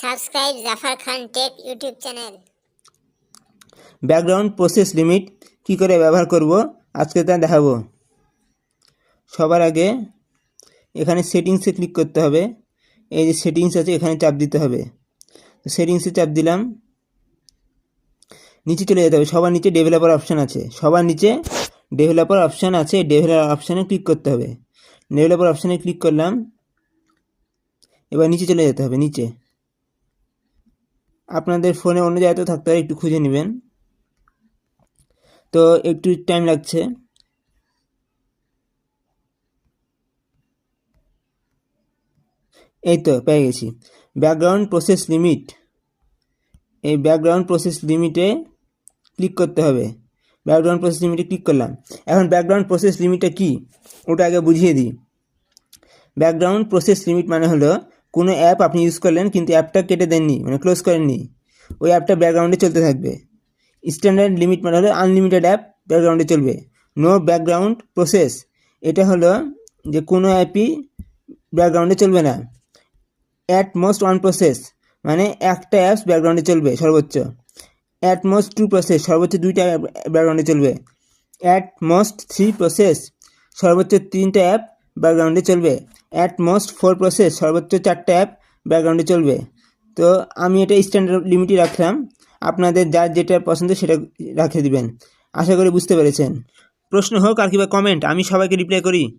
Subscribe Jafar Khan tech YouTube channel. Background process limit কি করে ব্যবহার করব আজকে তা দেখাবো। সবার আগে এখানে সেটিংসে ক্লিক করতে হবে। এই যে সেটিংস আছে, এখানে চাপ দিতে হবে। সেটিংসে চাপ দিলাম। নিচে চলে যেতে হবে। সবার নিচে ডেভেলপার অপশান আছে। সবার নিচে ডেভেলপার অপশান আছে। ডেভেলপার অপশানে ক্লিক করতে হবে। ডেভেলপার অপশানে ক্লিক করলাম। এবার নিচে চলে যেতে হবে, নিচে। আপনাদের ফোনে অন্য জায়গাতেও থাকতে পারে একটু খুঁজে নেবেন। তো একটু টাইম লাগছে। এই তো, পেয়ে গেছি। ব্যাকগ্রাউন্ড প্রসেস লিমিট এই ব্যাকগ্রাউন্ড প্রসেস লিমিটে ক্লিক করতে হবে। ব্যাকগ্রাউন্ড প্রসেস লিমিটে ক্লিক করলাম। এখন ব্যাকগ্রাউন্ড প্রসেস লিমিটটা কি? ওটা আগে বুঝিয়ে দিই। ব্যাকগ্রাউন্ড প্রসেস লিমিট মানে হলো কোনো অ্যাপ আপনি ইউজ করলেন কিন্তু অ্যাপটা কেটে দেননি মানে ক্লোজ করেননি, ওই অ্যাপটা ব্যাকগ্রাউন্ডে চলতে থাকবে। স্ট্যান্ডার্ড লিমিট মানে হলো আনলিমিটেড অ্যাপ ব্যাকগ্রাউন্ডে চলবে। নো ব্যাকগ্রাউন্ড প্রসেস এটা হলো যে কোনো অ্যাপই ব্যাকগ্রাউন্ডে চলবে না। অ্যাট মোস্ট ওয়ান প্রসেস মানে একটা অ্যাপস ব্যাকগ্রাউন্ডে চলবে সর্বোচ্চ। অ্যাট মোস্ট টু প্রসেস সর্বোচ্চ দুইটা অ্যাপ ব্যাকগ্রাউন্ডে চলবে। অ্যাট মোস্ট থ্রি প্রসেস সর্বোচ্চ তিনটা অ্যাপ ব্যাকগ্রাউন্ডে চলবে। অ্যাট মোস্ট ফোর প্রসেস সর্বোচ্চ চারটে অ্যাপ ব্যাকগ্রাউন্ডে চলবে। তো আমি এটা স্ট্যান্ডার্ড লিমিটই রাখলাম। আপনাদের যার যেটা পছন্দ সেটা রাখে দিবেন। আশা করি বুঝতে পেরেছেন। প্রশ্ন হোক আর কিংবা কমেন্ট আমি সবাইকে রিপ্লাই করি।